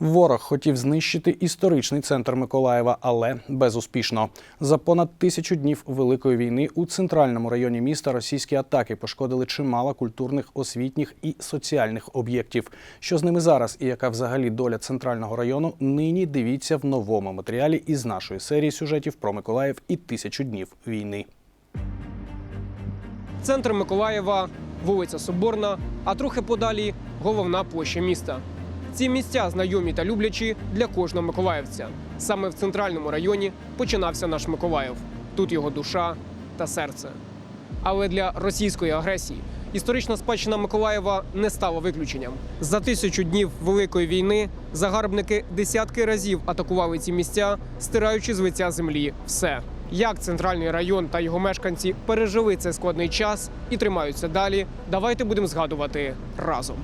Ворог хотів знищити історичний центр Миколаєва, але безуспішно. За понад тисячу днів великої війни у центральному районі міста російські атаки пошкодили чимало культурних, освітніх і соціальних об'єктів. Що з ними зараз і яка взагалі доля центрального району? Нині дивіться в новому матеріалі із нашої серії сюжетів про Миколаїв і тисячу днів війни. Центр Миколаєва, вулиця Соборна, а трохи подалі головна площа міста. Ці місця знайомі та люблячі для кожного миколаївця. Саме в центральному районі починався наш Миколаїв. Тут його душа та серце. Але для російської агресії історична спадщина Миколаєва не стала виключенням. За тисячу днів Великої війни загарбники десятки разів атакували ці місця, стираючи з лиця землі все. Як центральний район та його мешканці пережили цей складний час і тримаються далі, давайте будемо згадувати разом.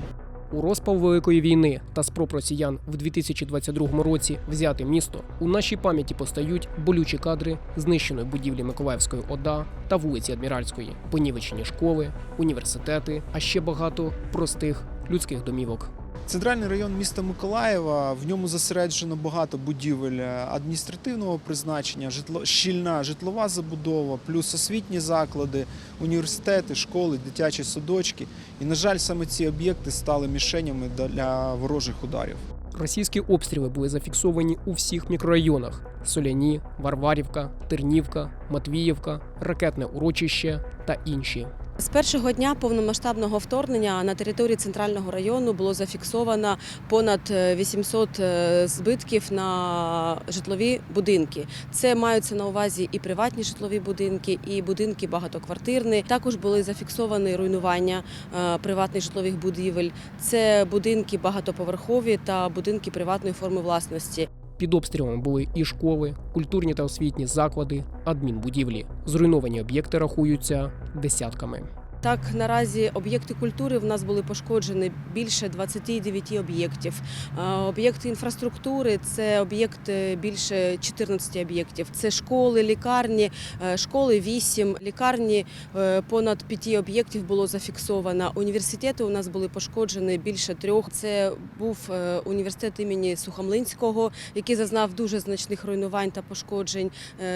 У розпал Великої війни та спроб росіян в 2022 році взяти місто у нашій пам'яті постають болючі кадри знищеної будівлі Миколаївської ОДА та вулиці Адміральської, понівечені школи, університети, а ще багато простих людських домівок. Центральний район міста Миколаєва. В ньому зосереджено багато будівель е, адміністративного призначення, житло, щільна житлова забудова, плюс освітні заклади, університети, школи, дитячі садочки. І, на жаль, саме ці об'єкти стали мішенями для ворожих ударів. Російські обстріли були зафіксовані у всіх мікрорайонах: Соляні, Варварівка, Тернівка, Матвіївка, Ракетне урочище та інші. З першого дня повномасштабного вторгнення на території центрального району було зафіксовано понад е, 800 е, збитків на житлові будинки. Це маються на увазі і приватні житлові будинки, і будинки багатоквартирні. Також були зафіксовані руйнування е, приватних житлових будівель. Це будинки багатоповерхові та будинки приватної форми власності. Під обстрілами були і школи, культурні та освітні заклади, адмінбудівлі. Зруйновані об'єкти рахуються десятками. Так, наразі об'єкти культури в нас були пошкоджені більше 29 об'єктів. Е, Об'єкти інфраструктури це об'єкти більше 14 об'єктів. Це школи, лікарні, е, школи 8, лікарні е, понад 5 об'єктів було зафіксовано. Університети у нас були пошкоджені більше трьох. Це був університет імені Сухомлинського, який зазнав дуже значних руйнувань та пошкоджень.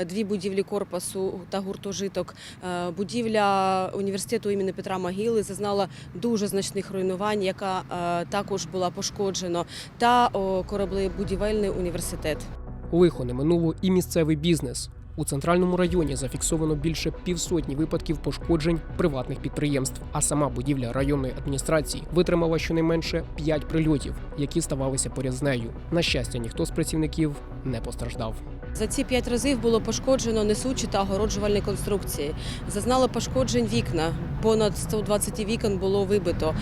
Дві будівлі корпусу та гуртожиток. Будівля університету імені Петра Могили зазнала дуже значних руйнувань, яка е, також була пошкоджена, та кораблебудівельний університет. Лихо не минуло і місцевий бізнес. У центральному районі зафіксовано більше півсотні випадків пошкоджень приватних підприємств. А сама будівля районної адміністрації витримала щонайменше 5 прильотів, які ставалися поряд з нею. На щастя, ніхто з працівників не постраждав. За ці п'ять разів було пошкоджено несучі та огороджувальні конструкції. Зазнало пошкоджень вікна. Понад 120 вікон було вибито.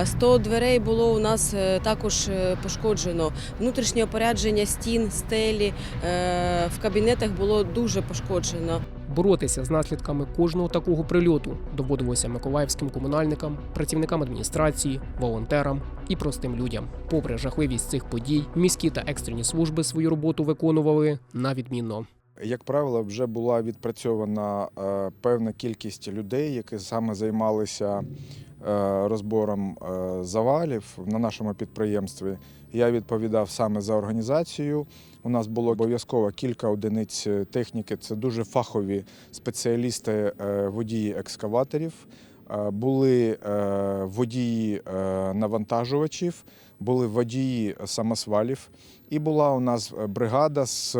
Е, 100 дверей було у нас е, також е, пошкоджено. Внутрішнє опорядження стін, стелі е, в кабінетах було дуже пошкоджено. Боротися з наслідками кожного такого прильоту доводилося миколаївським комунальникам, працівникам адміністрації, волонтерам і простим людям. Попри жахливість цих подій, міські та екстрені служби свою роботу виконували на відмінно. Як правило, вже була відпрацьована е, певна кількість людей, які саме займалися е, розбором е, завалів на нашому підприємстві. Я відповідав саме за організацію. У нас було обов'язково кілька одиниць техніки. Це дуже фахові спеціалісти, водії екскаваторів. Були водії навантажувачів, були водії самосвалів, і була у нас бригада з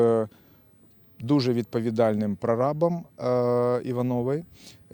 дуже відповідальним прорабом е, Іванової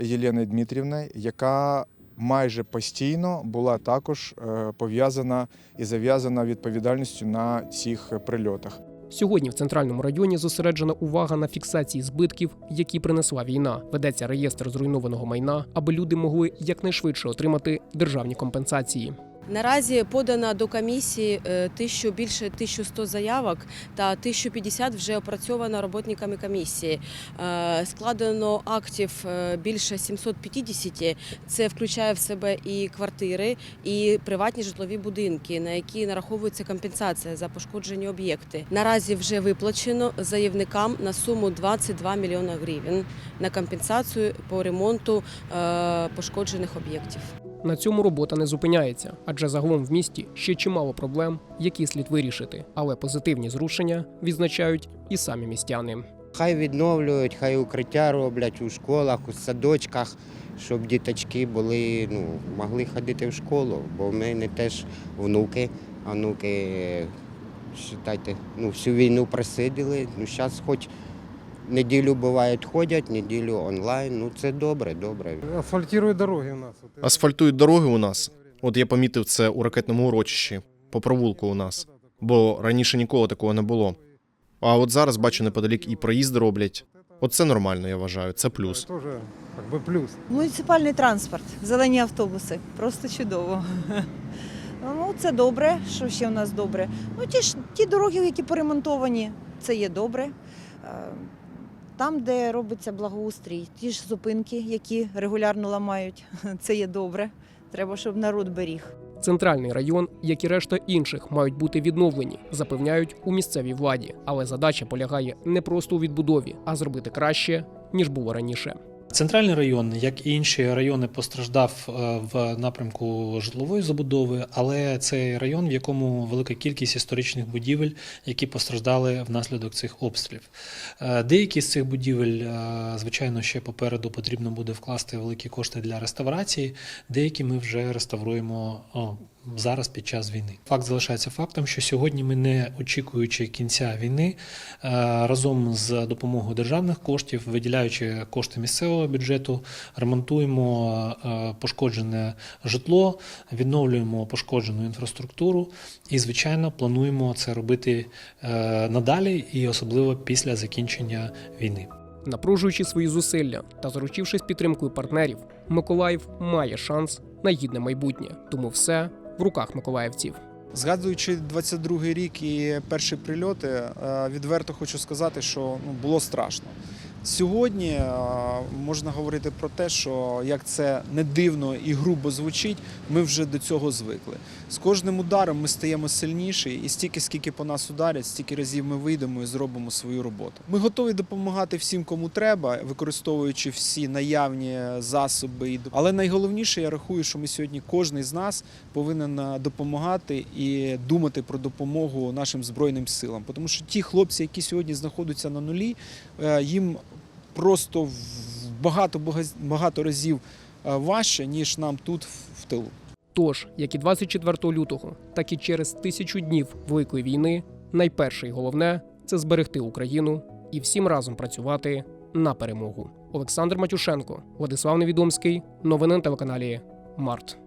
Єлени Дмитрівни, яка майже постійно була також е, пов'язана і зав'язана відповідальністю на цих прильотах. Сьогодні в центральному районі зосереджена увага на фіксації збитків, які принесла війна. Ведеться реєстр зруйнованого майна, аби люди могли якнайшвидше отримати державні компенсації. Наразі подано до комісії е, тисячу більше 1100 заявок та 1050 вже опрацьовано роботниками комісії. Е, Складено актів е, більше 750. Це включає в себе і квартири, і приватні житлові будинки, на які нараховується компенсація за пошкоджені об'єкти. Наразі вже виплачено заявникам на суму 22 мільйона гривень на компенсацію по ремонту пошкоджених об'єктів. На цьому робота не зупиняється, адже загалом в місті ще чимало проблем, які слід вирішити. Але позитивні зрушення відзначають і самі містяни. Хай відновлюють, хай укриття роблять у школах, у садочках, щоб діточки були, ну, могли ходити в школу. Бо в мене теж внуки, а внуки, вважайте, ну, всю війну просиділи. Ну, зараз хоч неділю бувають ходять, неділю онлайн. Ну це добре, добре. Асфальтируют дороги у нас. Асфальтують дороги у нас. От я помітив це у ракетному урочищі, по провулку у нас. Бо раніше ніколи такого не було. А от зараз бачу неподалік і проїзди роблять. Оце нормально, я вважаю. Це плюс. Тоже как плюс. Муніципальний транспорт, зелені автобуси. Просто чудово. Ну, це добре. Що ще у нас добре? Ну, ті ж ті дороги, які поремонтовані, це є добре. Там, де робиться благоустрій, ті ж зупинки, які регулярно ламають, це є добре. Треба, щоб народ беріг. Центральний район, як і решта інших, мають бути відновлені, запевняють у місцевій владі. Але задача полягає не просто у відбудові, а зробити краще ніж було раніше. Центральний район, як і інші райони, постраждав е, в напрямку житлової забудови, але це район, в якому велика кількість історичних будівель, які постраждали внаслідок цих обстрілів. Е, Деякі з цих будівель, е, звичайно, ще попереду потрібно буде вкласти великі кошти для реставрації. Деякі ми вже реставруємо зараз під час війни. Факт залишається фактом, що сьогодні ми, не очікуючи кінця війни, е, разом з допомогою державних коштів, виділяючи кошти місцевого бюджету, ремонтуємо е, пошкоджене житло, відновлюємо пошкоджену інфраструктуру і, звичайно, плануємо це робити е, надалі і особливо після закінчення війни. Напружуючи свої зусилля та заручившись підтримкою партнерів, Миколаїв має шанс на гідне майбутнє. Тому все в руках миколаївців. Згадуючи 22-й рік і перші прильоти, е, відверто хочу сказати, що ну, було страшно. Сьогодні е, можна говорити про те, що як це не дивно і грубо звучить, ми вже до цього звикли. З кожним ударом ми стаємо сильніші, і стільки, скільки по нас ударять, стільки разів ми вийдемо і зробимо свою роботу. Ми готові допомагати всім, кому треба, використовуючи всі наявні засоби. Але найголовніше, я рахую, що ми сьогодні кожен з нас повинен е, допомагати і думати про допомогу нашим збройним силам. Тому що ті хлопці, які сьогодні знаходяться на нулі, е, їм просто в багато багато разів е, важче, ніж нам тут в тилу. Тож, як і 24 лютого, так і через тисячу днів Великої війни, найперше і головне це зберегти Україну і всім разом працювати на перемогу. Олександр Матюшенко, Владислав Невідомський, новини на телеканалі Март.